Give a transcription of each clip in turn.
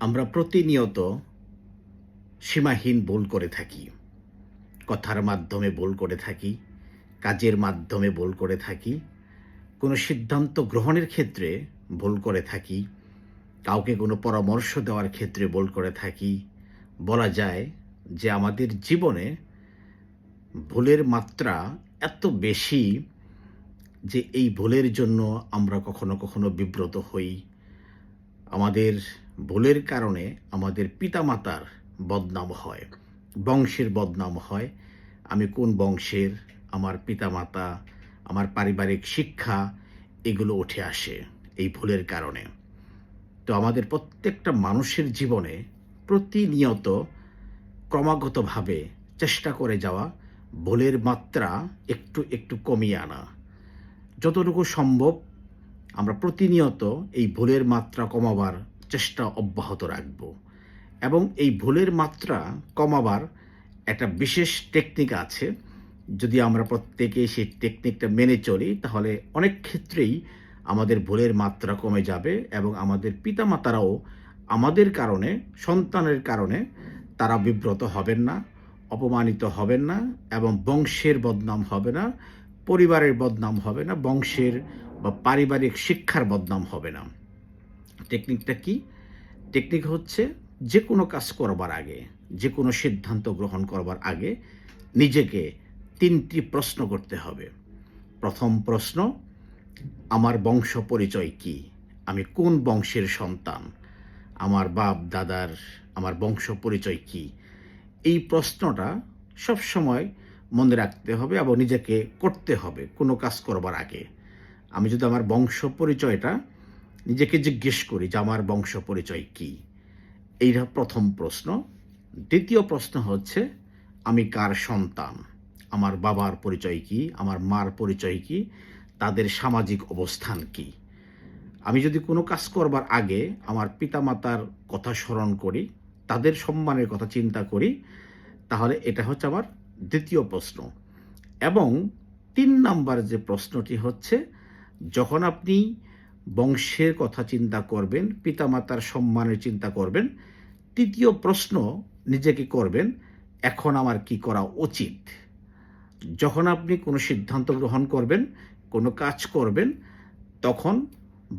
আমরা প্রতিনিয়ত সীমাহীন ভুল করে থাকি। কথার মাধ্যমে ভুল করে থাকি, কাজের মাধ্যমে ভুল করে থাকি, কোনো সিদ্ধান্ত গ্রহণের ক্ষেত্রে ভুল করে থাকি, কাউকে কোনো পরামর্শ দেওয়ার ক্ষেত্রে ভুল করে থাকি, বলা যায় যে আমাদের জীবনে ভুলের মাত্রা এত বেশি যে এই ভুলের জন্য আমরা কখনো কখনো বিব্রত হই। আমাদের ভুলের কারণে আমাদের পিতামাতার বদনাম হয়, বংশের বদনাম হয়। আমি কোন বংশের? আমার পিতামাতা, আমার পারিবারিক শিক্ষা, এগুলো উঠে আসে এই ভুলের কারণে। তো আমাদের প্রত্যেকটা মানুষের জীবনে প্রতিনিয়ত ক্রমাগতভাবে চেষ্টা করে যাওয়া ভুলের মাত্রা একটু একটু কমিয়ে আনা। যতটুকু সম্ভব আমরা প্রতিনিয়ত এই ভুলের মাত্রা কমাবার চেষ্টা অব্যাহত রাখব। এবং এই ভুলের মাত্রা কমাবার একটা বিশেষ টেকনিক আছে। যদি আমরা প্রত্যেকে সেই টেকনিকটা মেনে চলি, তাহলে অনেক ক্ষেত্রেই আমাদের ভুলের মাত্রা কমে যাবে এবং আমাদের পিতামাতারাও আমাদের কারণে, সন্তানের কারণে তারা বিব্রত হবেন না, অপমানিত হবেন না এবং বংশের বদনাম হবে না, পরিবারের বদনাম হবে না, বংশের বা পারিবারিক শিক্ষার বদনাম হবে না। টেকনিকটা কি? টেকনিক হচ্ছে যে কোনো কাজ করবার আগে যে কোনো সিদ্ধান্ত গ্রহণ করবার আগে নিজেকে তিনটি প্রশ্ন করতে হবে। প্রথম প্রশ্ন, আমার বংশ পরিচয় কি? আমি কোন বংশের সন্তান? আমার বাপ, দাদার, আমার বংশ পরিচয় কি? এই প্রশ্নটা সব সময় মনে রাখতে হবে এবং নিজেকে করতে হবে কোনো কাজ করবার আগে। আমি যদি আমার বংশ পরিচয়টা নিজেকে জিজ্ঞেস করি যে আমার বংশ পরিচয় কী, এইটা প্রথম প্রশ্ন। দ্বিতীয় প্রশ্ন হচ্ছে, আমি কার সন্তান? আমার বাবার পরিচয় কি? আমার মার পরিচয় কি? তাদের সামাজিক অবস্থান কি? আমি যদি কোনো কাজ করবার আগে আমার পিতামাতার কথা স্মরণ করি, তাদের সম্মানের কথা চিন্তা করি, তাহলে এটা হচ্ছে আমার দ্বিতীয় প্রশ্ন। এবং তিন নাম্বার যে প্রশ্নটি হচ্ছে যখন আপনি বংশের কথা চিন্তা করবেন, পিতামাতার সম্মানের চিন্তা করবেন, তৃতীয় প্রশ্ন নিজেকে করবেন, এখন আমার কি করা উচিত? যখন আপনি কোনো সিদ্ধান্ত গ্রহণ করবেন, কোনো কাজ করবেন, তখন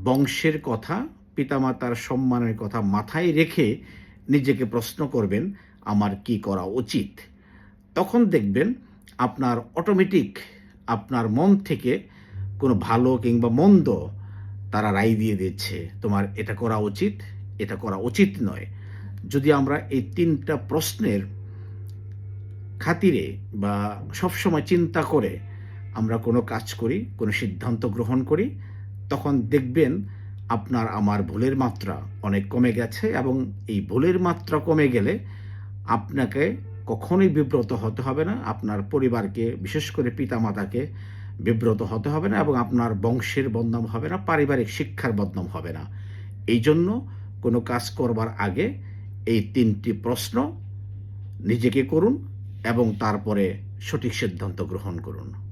বংশের কথা, পিতামাতার সম্মানের কথা মাথায় রেখে নিজেকে প্রশ্ন করবেন, আমার কি করা উচিত? তখন দেখবেন আপনার অটোমেটিক আপনার মন থেকে কোনো ভালো কিংবা মন্দ তারা রায় দিয়ে দিচ্ছে, তোমার এটা করা উচিত, এটা করা উচিত নয়। যদি আমরা এই তিনটা প্রশ্নের খাতিরে বা সবসময় চিন্তা করে আমরা কোনো কাজ করি, কোনো সিদ্ধান্ত গ্রহণ করি, তখন দেখবেন আপনার আমার ভুলের মাত্রা অনেক কমে গেছে এবং এই ভুলের মাত্রা কমে গেলে আপনাকে কখনোই বিব্রত হতে হবে না। আপনার পরিবারকে, বিশেষ করে পিতামাতাকে বিব্রত হতে হবে না এবং আপনার বংশের বদনাম হবে না, পারিবারিক শিক্ষার বদনাম হবে না। এই জন্য কোনো কাজ করবার আগে এই তিনটি প্রশ্ন নিজেকে করুন এবং তারপরে সঠিক সিদ্ধান্ত গ্রহণ করুন।